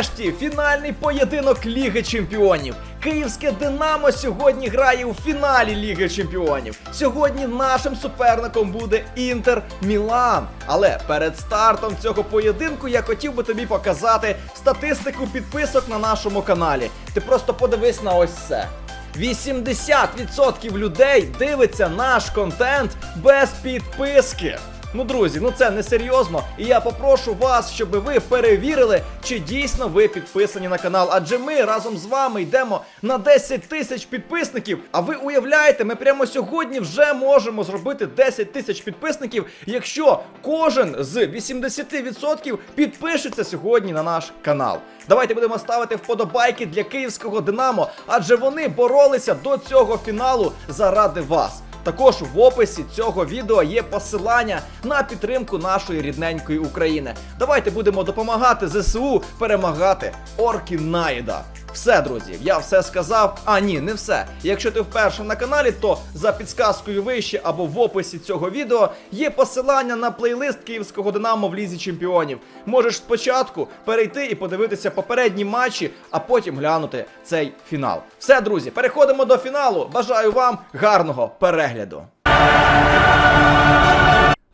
Нарешті фінальний поєдинок Ліги Чемпіонів. Київське Динамо сьогодні грає у фіналі Ліги Чемпіонів. Сьогодні нашим суперником буде Інтер Мілан. Але перед стартом цього поєдинку я хотів би тобі показати статистику підписок на нашому каналі. Ти просто подивись на ось це. 80% людей дивиться наш контент без підписки. Ну, друзі, ну це не серйозно. І я попрошу вас, щоб ви перевірили, чи дійсно ви підписані на канал. Адже ми разом з вами йдемо на 10 тисяч підписників. А ви уявляєте, ми прямо сьогодні вже можемо зробити 10 тисяч підписників, якщо кожен з 80% підпишеться сьогодні на наш канал. Давайте будемо ставити вподобайки для київського Динамо, адже вони боролися до цього фіналу заради вас. Також в описі цього відео є посилання на підтримку нашої рідненької України. Давайте будемо допомагати ЗСУ перемагати орків Наїда. Все, друзі, я все сказав. А ні, не все. Якщо ти вперше на каналі, то за підсказкою вище або в описі цього відео є посилання на плейлист Київського Динамо в Лізі Чемпіонів. Можеш спочатку перейти і подивитися попередні матчі, а потім глянути цей фінал. Все, друзі, переходимо до фіналу. Бажаю вам гарного перегляду.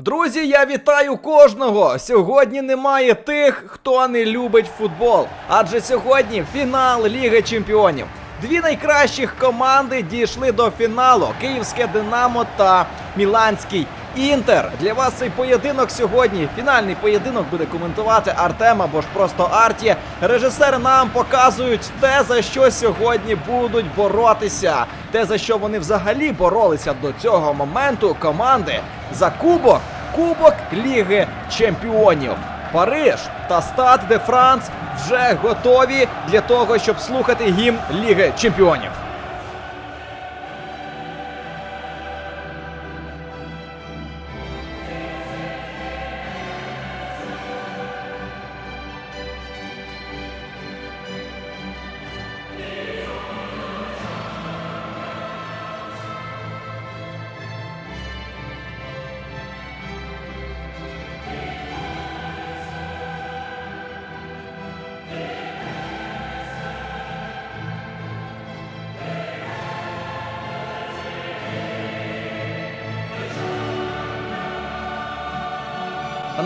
Друзі, я вітаю кожного! Сьогодні немає тих, хто не любить футбол. Адже сьогодні фінал Ліги Чемпіонів. Дві найкращих команди дійшли до фіналу: Київське Динамо та Міланський Інтер. Для вас цей поєдинок сьогодні. Фінальний поєдинок буде коментувати Артем або ж просто Арті. Режисери нам показують те, за що сьогодні будуть боротися. Те, за що вони взагалі боролися до цього моменту команди за кубок. Кубок Ліги Чемпіонів. Париж та Стад де Франс вже готові для того, щоб слухати гімн Ліги Чемпіонів.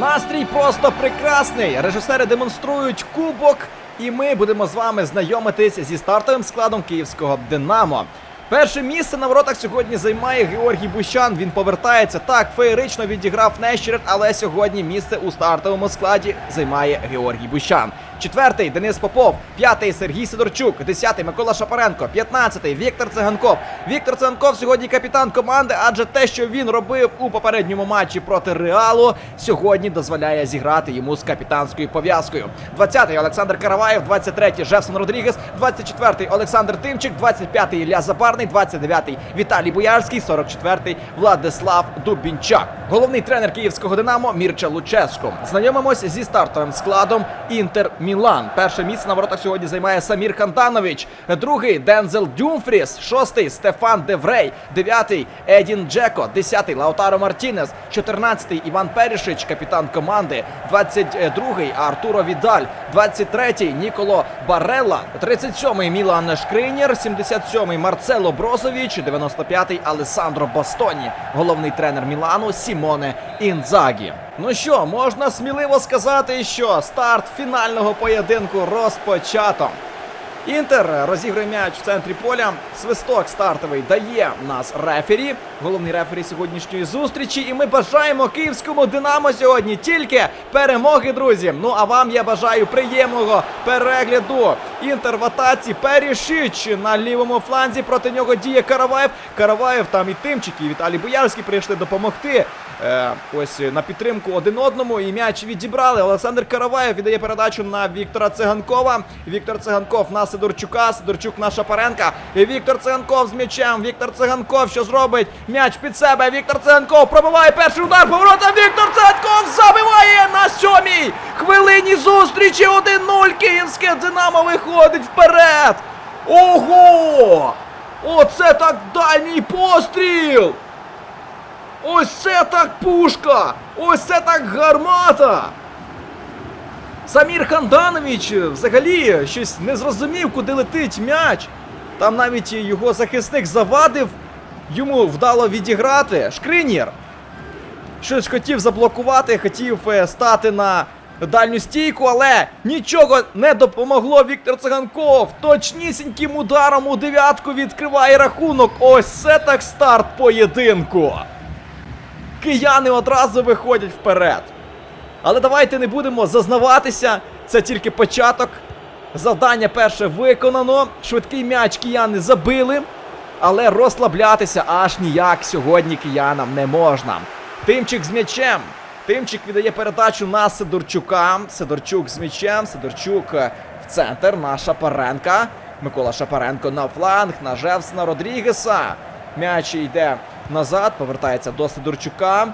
Настрій просто прекрасний. Режисери демонструють кубок, і ми будемо з вами знайомитись зі стартовим складом київського Динамо. Перше місце на воротах сьогодні займає Георгій Бущан. Він повертається так, феєрично відіграв Нещерет, але сьогодні місце у стартовому складі займає Георгій Бущан. Четвертий Денис Попов, п'ятий Сергій Сидорчук, десятий Микола Шапаренко, п'ятнадцятий Віктор Циганков. Віктор Циганков сьогодні капітан команди, адже те, що він робив у попередньому матчі проти Реалу, сьогодні дозволяє зіграти йому з капітанською пов'язкою. 20-й Олександр Караваєв, 23-й Жефсон Родрігес, 24-й Олександр Тимчик, 25-й Ілля Забарний, 29-й Віталій Буярський, 44-й Владислав Дубінчак. Головний тренер київського Динамо Мірча Луческо. Знайомимося зі стартовим складом Інтер Мілан. Перше місце на воротах сьогодні займає Самір Хантанович. Другий Дензел Дюмфріс. Шостий Стефан Деврей. Дев'ятий Едін Джеко. Десятий Лаутаро Мартінес. Чотирнадцятий Іван Перішич, капітан команди. 22-й Артуро Відаль. 23-й Ніколо Барелла. 37-й Мілан Шкринєр. 77-й Марцело Брозович. 95-й Алесандро Бастоні. Головний тренер Мілану Сімоне Інзагі. Ну що, можна сміливо сказати, що старт фінального поєдинку розпочато. Інтер розігрує м'яч в центрі поля. Свисток стартовий дає нас рефері, головний рефері сьогоднішньої зустрічі. І ми бажаємо київському Динамо сьогодні тільки перемоги, друзі. Ну а вам я бажаю приємного перегляду. Інтер в атаці Перішич на лівому фланзі. Проти нього діє Караваєв. Караваєв там і Тимчик, і Віталій Боярський прийшли допомогти. Е, ось на підтримку один одному. І м'яч відібрали. Олександр Караваєв віддає передачу на Віктора Циганкова. Віктор Циганков на Сидорчука. Сидорчук на Шапаренка. І Віктор Циганков з м'ячем. Віктор Циганков що зробить? М'яч під себе. Віктор Циганков пробиває перший удар. Поворотом Віктор Циганков забиває на сьомій хвилині зустрічі. 1-0. Київське Динамо виходить вперед. Ого! Оце так дальній постріл! Ось це так пушка! Ось це так гармата! Самір Ханданович взагалі щось не зрозумів, куди летить м'яч. Там навіть його захисник завадив йому вдало відіграти. Шкринір щось хотів заблокувати, хотів е, стати на дальню стійку, але нічого не допомогло. Віктор Циганков точнісіньким ударом у дев'ятку відкриває рахунок. Ось це так старт поєдинку. Кияни одразу виходять вперед. Але давайте не будемо зазнаватися. Це тільки початок. Завдання перше виконано. Швидкий м'яч кияни забили. Але розслаблятися аж ніяк сьогодні киянам не можна. Тимчик з м'ячем. Тимчик віддає передачу на Сидорчука. Сидорчук з м'ячем. Сидорчук в центр на Шапаренка. Микола Шапаренко на фланг, на Жевсона Родрігеса. М'яч йде назад, повертається до Сидорчука.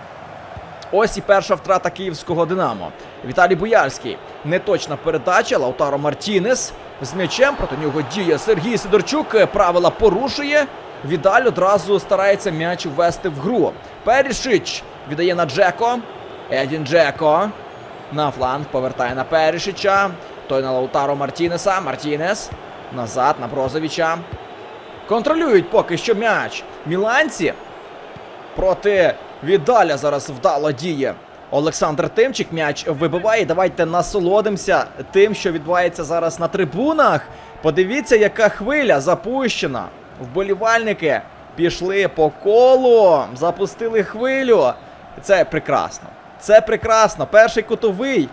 Ось і перша втрата київського Динамо. Віталій Буяльський. Неточна передача. Лаутаро Мартінес з м'ячем. Проти нього діє Сергій Сидорчук. Правила порушує. Відаль одразу старається м'яч ввести в гру. Перішич віддає на Джеко. Едін Джеко. На фланг повертає на Перішича. Той на Лаутаро Мартінеса. Мартінес. Назад на Брозовича. Контролюють поки що м'яч. Міланці проти Віддаля зараз вдало діє. Олександр Тимчик м'яч вибиває. Давайте насолодимося тим, що відбувається зараз на трибунах. Подивіться, яка хвиля запущена. Вболівальники пішли по колу, запустили хвилю. Це прекрасно. Це прекрасно. Перший кутовий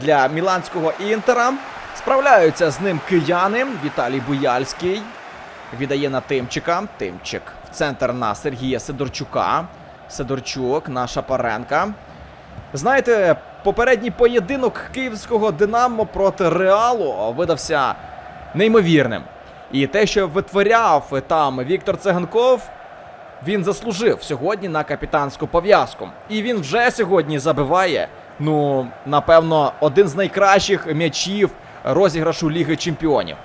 для міланського інтера. Справляються з ним кияни. Віталій Буяльський. Віддає на Тимчика. Тимчик в центр на Сергія Сидорчука. Сидорчук на Шапаренка. Знаєте, попередній поєдинок київського Динамо проти Реалу видався неймовірним. І те, що витворяв там Віктор Циганков, він заслужив сьогодні на капітанську пов'язку. І він вже сьогодні забиває, ну, напевно, один з найкращих м'ячів розіграшу Ліги Чемпіонів.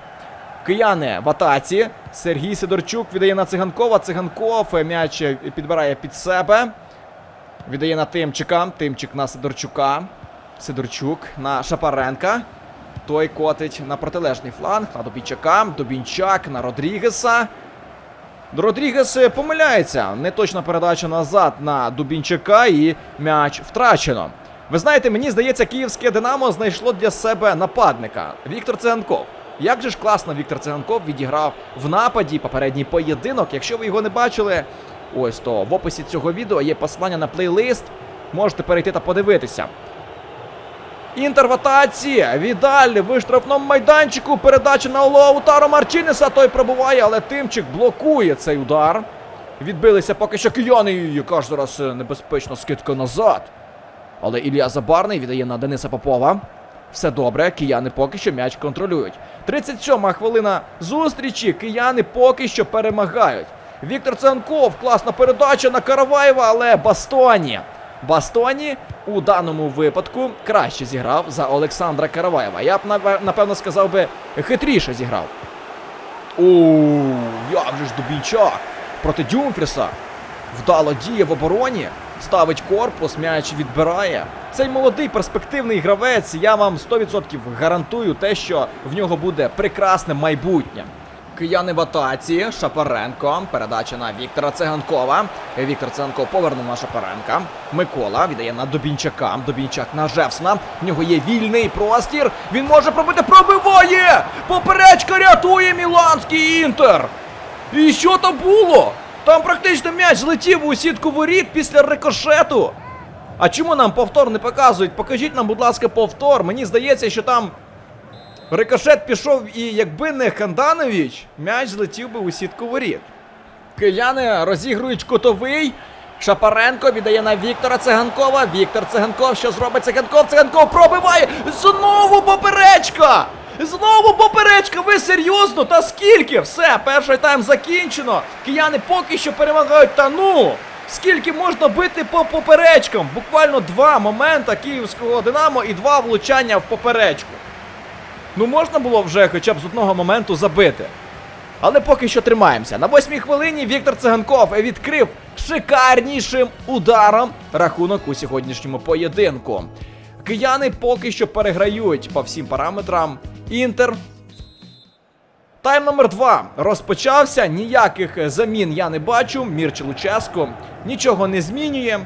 Кияни в атаці. Сергій Сидорчук віддає на циганкова. Циганков е, м'яч е, підбирає під себе. Віддає на Тимчика. Тимчик на Сидорчука. Сидорчук на Шапаренка. Той котить на протилежний фланг. На Дубінчака. Дубінчак на Родрігеса. Родрігес е, помиляється. Неточна передача назад на Дубінчака і м'яч втрачено. Ви знаєте, мені здається, київське Динамо знайшло для себе нападника. Віктор Циганков. Як же ж класно Віктор Циганков відіграв в нападі попередній поєдинок. Якщо ви його не бачили, ось то в описі цього відео є посилання на плейлист. Можете перейти та подивитися. Інтер в атаці. Відаль в штрафному майданчику. Передача на Лоутаро Марчінеса. Той пробуває, але Тимчик блокує цей удар. Відбилися поки що кияни. Яка ж зараз е, небезпечна скидка назад. Але Ілля Забарний віддає на Дениса Попова. Все добре, кияни поки що м'яч контролюють. 37-ма хвилина зустрічі. Кияни поки що перемагають. Віктор Циганков, класна передача на Караваєва, але Бастоні. Бастоні у даному випадку краще зіграв за Олександра Караваєва. Я б напевно сказав би хитріше зіграв. Оу, як же ж Дубійчак проти Дюмфріса. Вдало діє в обороні, ставить корпус, м'яч відбирає. Цей молодий перспективний гравець, я вам 100% гарантую те, що в нього буде прекрасне майбутнє. Кияни в атаці, Шапаренко, передача на Віктора Циганкова. Віктор Циганков повернув на Шапаренка. Микола віддає на Добінчака. Добінчак на Жевсна. В нього є вільний простір. Він може пробити, пробиває! Поперечка рятує Міланський інтер! І що там було? Там практично м'яч злетів у сітку воріт після рикошету. А чому нам повтор не показують? Покажіть нам, будь ласка, повтор. Мені здається, що там рикошет пішов, і якби не Ханданович, м'яч злетів би у сітку воріт. Кияни розігрують кутовий. Шапаренко віддає на Віктора Циганкова. Віктор Циганков, що зробить Циганков? Циганков пробиває! Знову поперечка! Знову поперечка! Ви серйозно? Та скільки? Все, перший тайм закінчено. Кияни поки що перемагають. Та ну! Скільки можна бити по поперечкам? Буквально два момента київського Динамо і два влучання в поперечку. Ну можна було вже хоча б з одного моменту забити. Але поки що тримаємося. На восьмій хвилині Віктор Циганков відкрив шикарнішим ударом рахунок у сьогоднішньому поєдинку. Кияни поки що переграють по всім параметрам. Інтер Тайм номер 2 розпочався. Ніяких замін я не бачу. Мірче Луческо нічого не змінює.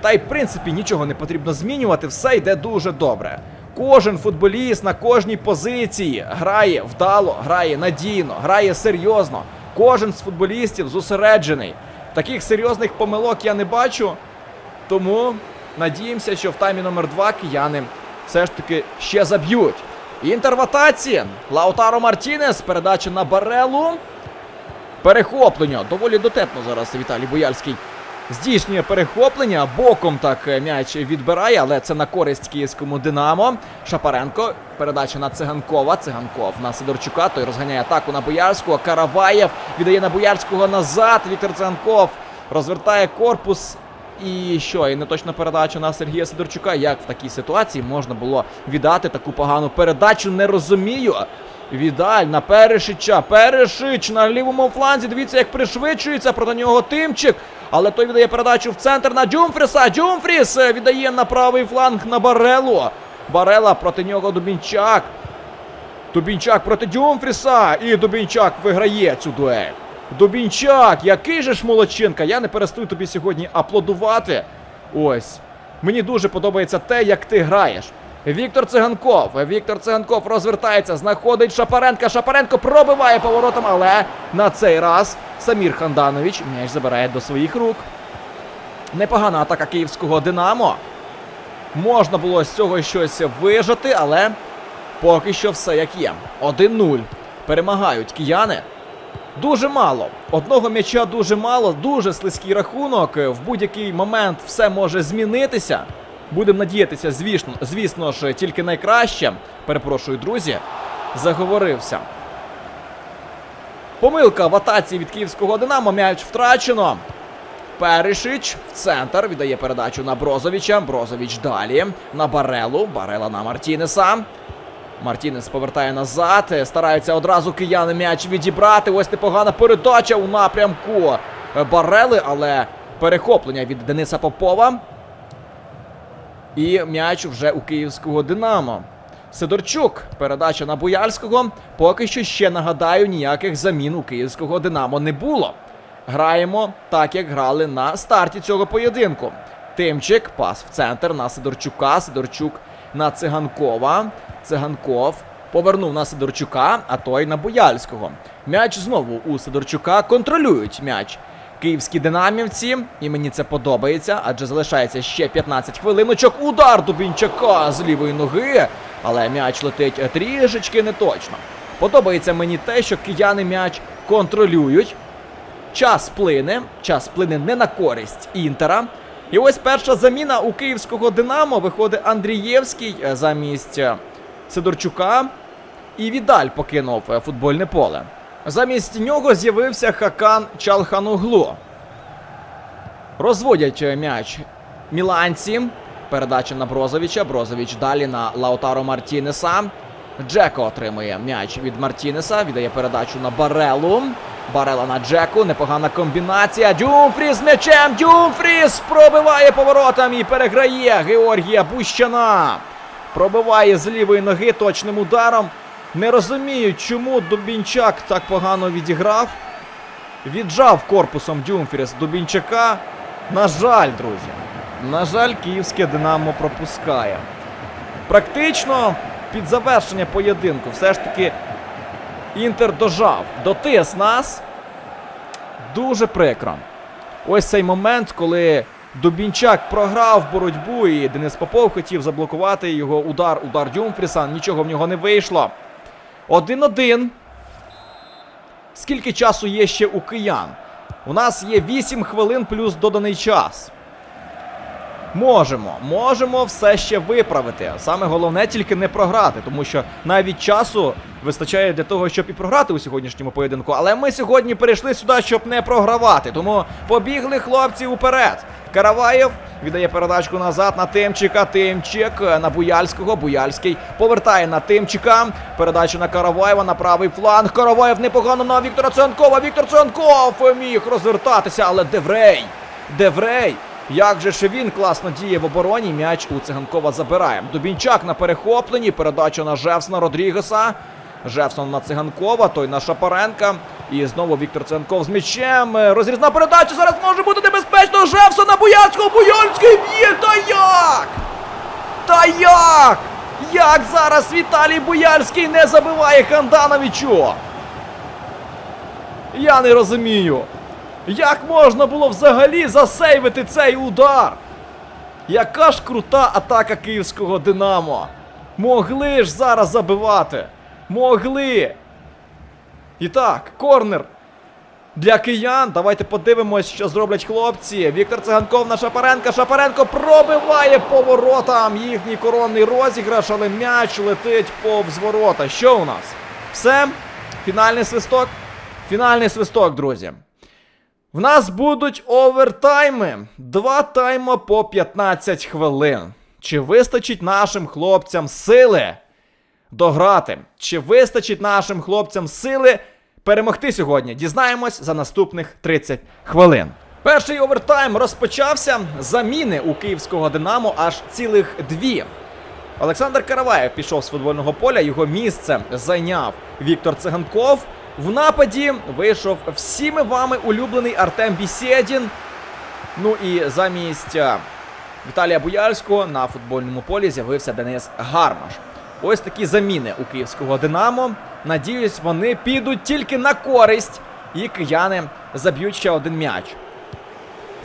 Та й в принципі нічого не потрібно змінювати, все йде дуже добре. Кожен футболіст на кожній позиції грає вдало, грає надійно, грає серйозно. Кожен з футболістів зосереджений. Таких серйозних помилок я не бачу. Тому надіємося, що в таймі номер 2 кияни все ж таки ще заб'ють. Інтер в атаці. Лаутаро Мартінес. Передача на Барелу. Перехоплення. Доволі дотепно зараз Віталій Бояльський здійснює перехоплення. Боком так е, м'яч відбирає, але це на користь київському Динамо. Шапаренко. Передача на Циганкова. Циганков на Сидорчука. Той розганяє атаку на Боярського. Караваєв віддає на Боярського назад. Віктор Циганков розвертає корпус. І що, і неточна передача на Сергія Сидорчука. Як в такій ситуації можна було віддати таку погану передачу? Не розумію. Відаль на Перешича. Перешич на лівому фланзі. Дивіться, як пришвидшується проти нього Тимчик. Але той віддає передачу в центр на Джумфріса. Джумфріс е, віддає на правий фланг на Барелу. Барела проти нього Дубінчак. Дубінчак проти Дюмфріса. І Дубінчак виграє цю дуель. Дубінчак, який же ж молодчинка. Я не перестаю тобі сьогодні аплодувати. Ось. Мені дуже подобається те, як ти граєш. Віктор Циганков. Віктор Циганков розвертається, знаходить Шапаренка. Шапаренко пробиває поворотом, але на цей раз Самір Ханданович м'яч забирає до своїх рук. Непогана атака київського Динамо. Можна було з цього щось вижати, але поки що все як є. 1-0. Перемагають кияни. Дуже мало. Одного м'яча дуже мало, дуже слизький рахунок. В будь-який момент все може змінитися. Будемо надіятися, звісно, звісно ж, тільки найкраще. Перепрошую, друзі. Заговорився. Помилка в атаці від київського Динамо. М'яч втрачено. Перешич в центр віддає передачу на Брозовича. Брозович далі на Барелу. Барела на Мартінеса. Мартінес повертає назад. Стараються одразу кияни м'яч відібрати. Ось непогана передача у напрямку Барели, але перехоплення від Дениса Попова. І м'яч вже у київського Динамо. Сидорчук, передача на Буяльського. Поки що ще нагадаю, ніяких замін у київського Динамо не було. Граємо так, як грали на старті цього поєдинку. Тимчик, пас в центр на Сидорчука. Сидорчук на Циганкова. Циганков повернув на Сидорчука, а той на Бояльського. М'яч знову у Сидорчука. Контролюють м'яч. Київські динамівці, і мені це подобається, адже залишається ще 15 хвилиночок. Удар Дубінчака з лівої ноги, але м'яч летить трішечки неточно. Подобається мені те, що кияни м'яч контролюють. Час плине, час плине не на користь Інтера. І ось перша заміна у київського Динамо виходить Андрієвський е, замість е, Сидорчука. І Відаль покинув е, футбольне поле. Замість нього з'явився Хакан Чалхануглу. Розводять м'яч міланці. Передача на Брозовича. Брозович далі на Лаутаро Мартінеса. Джеко отримує м'яч від Мартінеса. Віддає передачу на Барелу. Барела на Джеку. Непогана комбінація. Дюмфріс м'ячем. Дюмфріс пробиває поворотом і переграє Георгія Бущана. Пробиває з лівої ноги точним ударом. Не розумію, чому Дубінчак так погано відіграв. Віджав корпусом Дюмфріс Дубінчака. На жаль, друзі. На жаль, київське Динамо пропускає. Практично під завершення поєдинку все ж таки Інтер дожав. Дотис нас. Дуже прикро. Ось цей момент, коли Дубінчак програв боротьбу, і Денис Попов хотів заблокувати його удар, удар Дюмфріса. Нічого в нього не вийшло. 1-1. Скільки часу є ще у киян? У нас є 8 хвилин плюс доданий час. Можемо, можемо все ще виправити. Саме головне тільки не програти, тому що навіть часу вистачає для того, щоб і програти у сьогоднішньому поєдинку. Але ми сьогодні перейшли сюди, щоб не програвати. Тому побігли хлопці уперед. Караваєв віддає передачку назад на Тимчика. Тимчик на Буяльського. Буяльський повертає на Тимчика. Передача на Караваєва на правий фланг. Караваєв непогано на Віктора Циганкова. Віктор Циганков міг розвертатися, але Деврей. Деврей Як же ж він класно діє в обороні, м'яч у циганкова забирає. Дубінчак на перехопленні, передача на Жевсона Родрігеса. Жевсон на циганкова, той на Шапаренка. І знову Віктор Циганков з м'ячем. Розрізна передача зараз може бути небезпечно. Жевсона Буянського, Буянський б'є. Та як? Та як? Як зараз Віталій Буяльський не забиває Хандановичу? Я не розумію. Як можна було взагалі засейвити цей удар? Яка ж крута атака київського Динамо. Могли ж зараз забивати. Могли. І так, корнер. Для киян. Давайте подивимось, що зроблять хлопці. Віктор Циганков на Шапаренка. Шапаренко пробиває поворотам їхній коронний розіграш, але м'яч летить повз ворота. Що у нас? Все? Фінальний свисток? Фінальний свисток, друзі. В нас будуть овертайми. Два тайма по 15 хвилин. Чи вистачить нашим хлопцям сили дограти? Чи вистачить нашим хлопцям сили перемогти сьогодні? Дізнаємось за наступних 30 хвилин. Перший овертайм розпочався. Заміни у київського Динамо аж цілих дві. Олександр Караваєв пішов з футбольного поля. Його місце зайняв Віктор Циганков. В нападі вийшов всіми вами улюблений Артем Бісєдін. Ну і замість е, Віталія Буяльського на футбольному полі з'явився Денис Гармаш. Ось такі заміни у київського Динамо. Надіюсь, вони підуть тільки на користь, і кияни заб'ють ще один м'яч.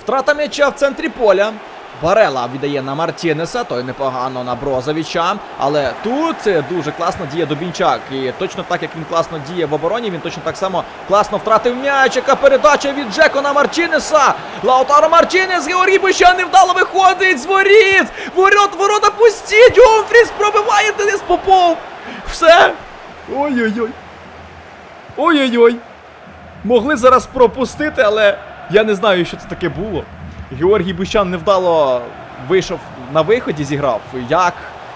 Втрата м'яча в центрі поля. Барела віддає на Мартінеса, той непогано на Брозовича. Але тут е, дуже класно діє Дубінчак. І точно так, як він класно діє в обороні, він точно так само класно втратив м'яч. Яка передача від Джеко на Мартінеса. Лаутаро Мартінес, Георгій Бущан невдало виходить з воріт. Ворот, ворота пусті. Дюмфріс пробиває Денис Попов. Все. Ой-ой-ой. Ой-ой-ой. Могли зараз пропустити, але я не знаю, що це таке було. Георгій Бущан невдало вийшов на виході, зіграв. Як?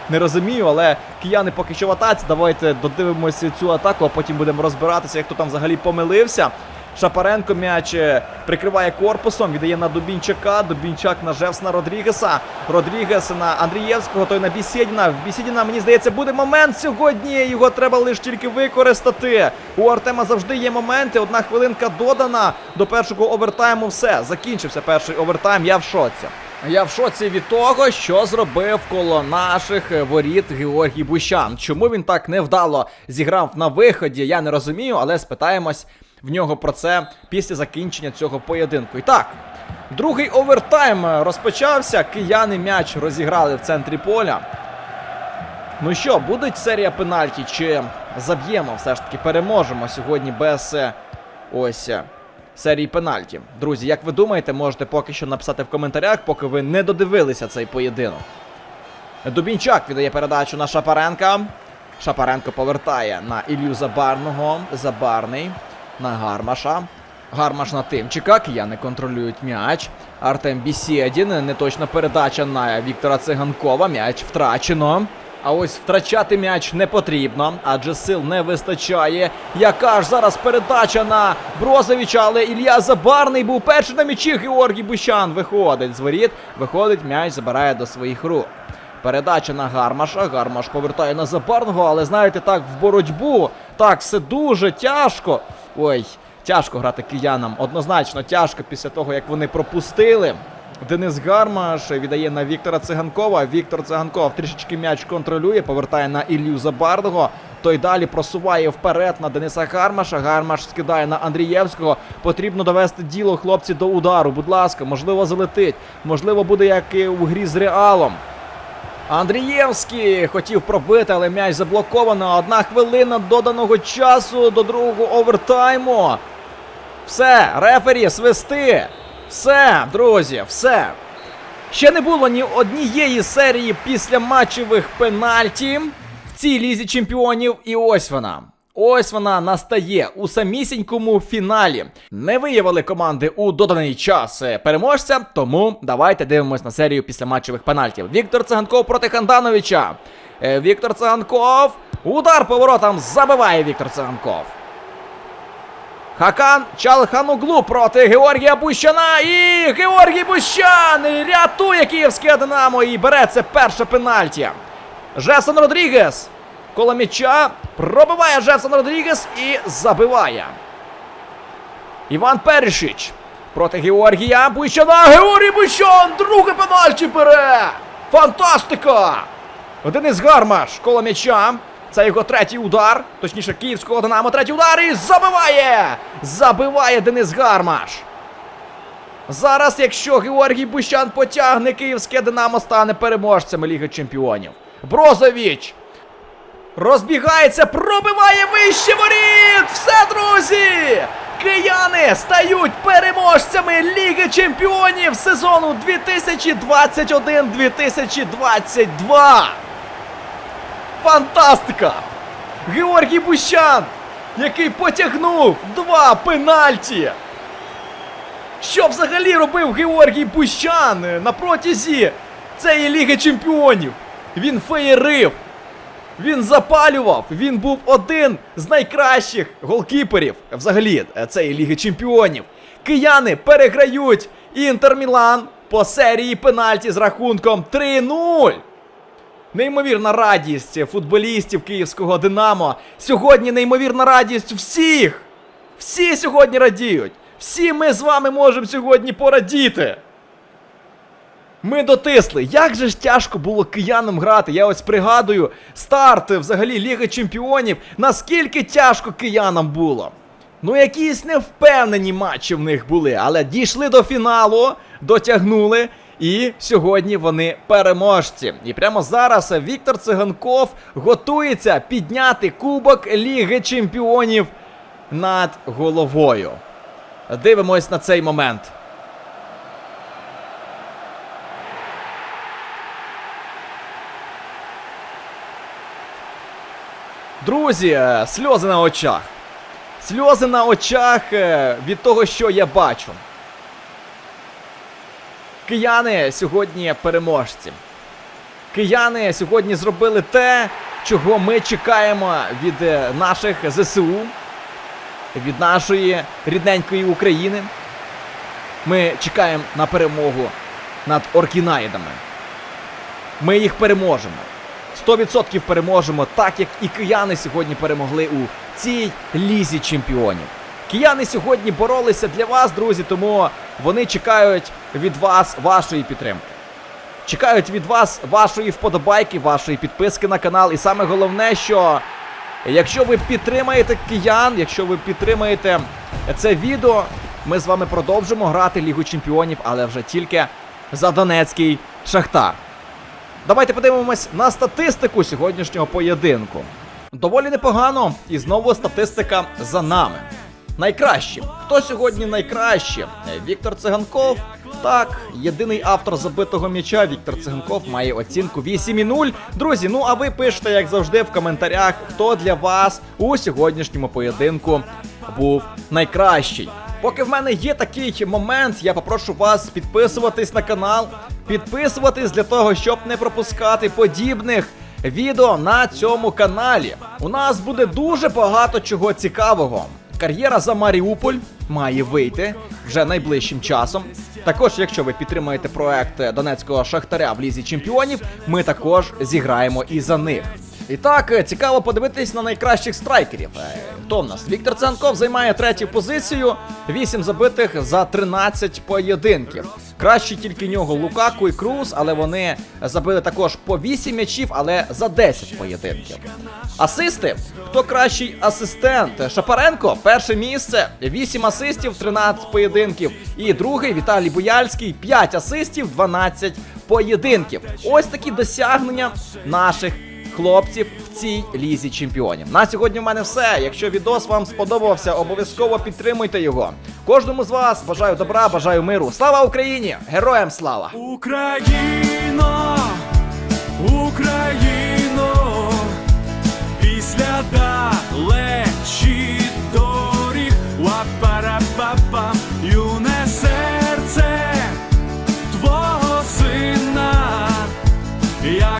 Не розумію, але кияни поки що в атаці. Давайте додивимося цю атаку, а потім будемо розбиратися, як хто там взагалі помилився. Шапаренко м'яч е, прикриває корпусом, віддає на Дубінчака. Дубінчак на Жевсна Родрігеса. Родрігес на Андрієвського, той на Бісєдіна. В Бісєдіна, мені здається, буде момент сьогодні. Його треба лише тільки використати. У Артема завжди є моменти. Одна хвилинка додана до першого овертайму. Все, закінчився перший овертайм. Я в шоці. Я в шоці від того, що зробив коло наших воріт Георгій Бущан. Чому він так невдало зіграв на виході, я не розумію, але спитаємось в нього про це після закінчення цього поєдинку. І так, другий овертайм розпочався. Кияни м'яч розіграли в центрі поля. Ну що, буде серія пенальті, чи заб'ємо все ж таки переможемо сьогодні без е, ось е, серії пенальті. Друзі, як ви думаєте, можете поки що написати в коментарях, поки ви не додивилися цей поєдинок. Дубінчак віддає передачу на Шапаренка. Шапаренко повертає на Ілью Забарного. Забарний на Гармаша. Гармаш на Тимчика. Кияни контролюють м'яч. Артем Бісєдін. Неточна передача на Віктора Циганкова. М'яч втрачено. А ось втрачати м'яч не потрібно, адже сил не вистачає. Яка ж зараз передача на Брозовича, але Ілля Забарний був перший на м'ячі. Георгій Бущан виходить з воріт. Виходить, м'яч забирає до своїх рук. Передача на Гармаша. Гармаш повертає на Забарного, але знаєте, так, в боротьбу. Так, все дуже тяжко. Ой, тяжко грати киянам. Однозначно тяжко після того, як вони пропустили. Денис Гармаш віддає на Віктора Циганкова. Віктор Циганков трішечки м'яч контролює, повертає на Ілью Забарного. Той далі просуває вперед на Дениса Гармаша. Гармаш скидає на Андрієвського. Потрібно довести діло хлопці до удару. Будь ласка, можливо, залетить. Можливо, буде як і у грі з Реалом. Андрієвський хотів пробити, але м'яч заблоковано. Одна хвилина доданого часу до другого овертайму. Все, рефері, свисти. Все, друзі, все. Ще не було ні однієї серії після матчевих пенальті в цій лізі чемпіонів. І ось вона. Ось вона настає у самісінькому фіналі. Не виявили команди у доданий час е, переможця, тому давайте дивимось на серію після матчевих пенальтів. Віктор Циганков проти Хандановича. Е, Віктор Циганков. Удар поворотом забиває Віктор Циганков. Хакан Чалхануглу проти Георгія Бущана. І Георгій Бущан рятує київське Динамо і бере це перше пенальті. Жесон Родрігес коло м'яча пробиває Жесон Родрігес і забиває. Іван Перішич проти Георгія Бущана. Георгій Бущан! Друге пенальті бере! Фантастика! Денис Гармаш коло м'яча. Це його третій удар. Точніше, київського Динамо третій удар і забиває! Забиває Денис Гармаш. Зараз, якщо Георгій Бущан потягне, київське Динамо стане переможцем Ліги Чемпіонів. Брозовіч розбігається, пробиває вище воріт! Все, друзі! Кияни стають переможцями Ліги Чемпіонів сезону 2021-2022. Фантастика! Георгій Бущан, який потягнув два пенальті. Що взагалі робив Георгій Бущан на протязі цієї Ліги Чемпіонів? Він феєрив, він запалював, він був один з найкращих голкіперів взагалі е, цієї Ліги Чемпіонів. Кияни переграють Інтер Мілан по серії пенальті з рахунком 3-0. Неймовірна радість футболістів київського Динамо. Сьогодні неймовірна радість всіх. Всі сьогодні радіють. Всі ми з вами можемо сьогодні порадіти. Ми дотисли. Як же ж тяжко було киянам грати. Я ось пригадую старт взагалі Ліги Чемпіонів. Наскільки тяжко киянам було. Ну, якісь невпевнені матчі в них були, але дійшли до фіналу, дотягнули. І сьогодні вони переможці. І прямо зараз Віктор Циганков готується підняти Кубок Ліги Чемпіонів над головою. Дивимось на цей момент. Друзі, е, сльози на очах. Сльози на очах е, від того, що я бачу. Кияни сьогодні переможці. Кияни сьогодні зробили те, чого ми чекаємо від е, наших ЗСУ, від нашої рідненької України. Ми чекаємо на перемогу над Оркінаїдами. Ми їх переможемо. 100% переможемо, так як і кияни сьогодні перемогли у цій лізі чемпіонів. Кияни сьогодні боролися для вас, друзі, тому вони чекають від вас вашої підтримки. Чекають від вас вашої вподобайки, вашої підписки на канал. І саме головне, що якщо ви підтримаєте киян, якщо ви підтримаєте це відео, ми з вами продовжимо грати Лігу Чемпіонів, але вже тільки за Донецький Шахтар. Давайте подивимось на статистику сьогоднішнього поєдинку. Доволі непогано, і знову статистика за нами. Найкращі. Хто сьогодні найкраще? Віктор Циганков. Так, єдиний автор забитого м'яча Віктор Циганков має оцінку 8,0. Друзі, ну а ви пишете, як завжди, в коментарях, хто для вас у сьогоднішньому поєдинку був найкращий. Поки в мене є такий момент, я попрошу вас підписуватись на канал, підписуватись для того, щоб не пропускати подібних відео на цьому каналі. У нас буде дуже багато чого цікавого. Кар'єра за Маріуполь має вийти вже найближчим часом. Також, якщо ви підтримуєте проект Донецького Шахтаря в лізі чемпіонів, ми також зіграємо і за них. І так, е, цікаво подивитись на найкращих страйкерів. Е, Хто в нас? Віктор Цанков займає третю позицію, 8 забитих за 13 поєдинків. Кращі тільки нього Лукаку і Круз, але вони забили також по 8 м'ячів, але за 10 поєдинків. Асисти. Хто кращий асистент? Шапаренко, перше місце, 8 асистів, 13 поєдинків. І другий Віталій Буяльський, 5 асистів, 12 поєдинків. Ось такі досягнення наших хлопців в цій лізі чемпіонів. На сьогодні в мене все. Якщо відос вам сподобався, обов'язково підтримуйте його. Кожному з вас бажаю добра, бажаю миру. Слава Україні! Героям слава! Україно, Україно, після далечі доріг, лапарапапам.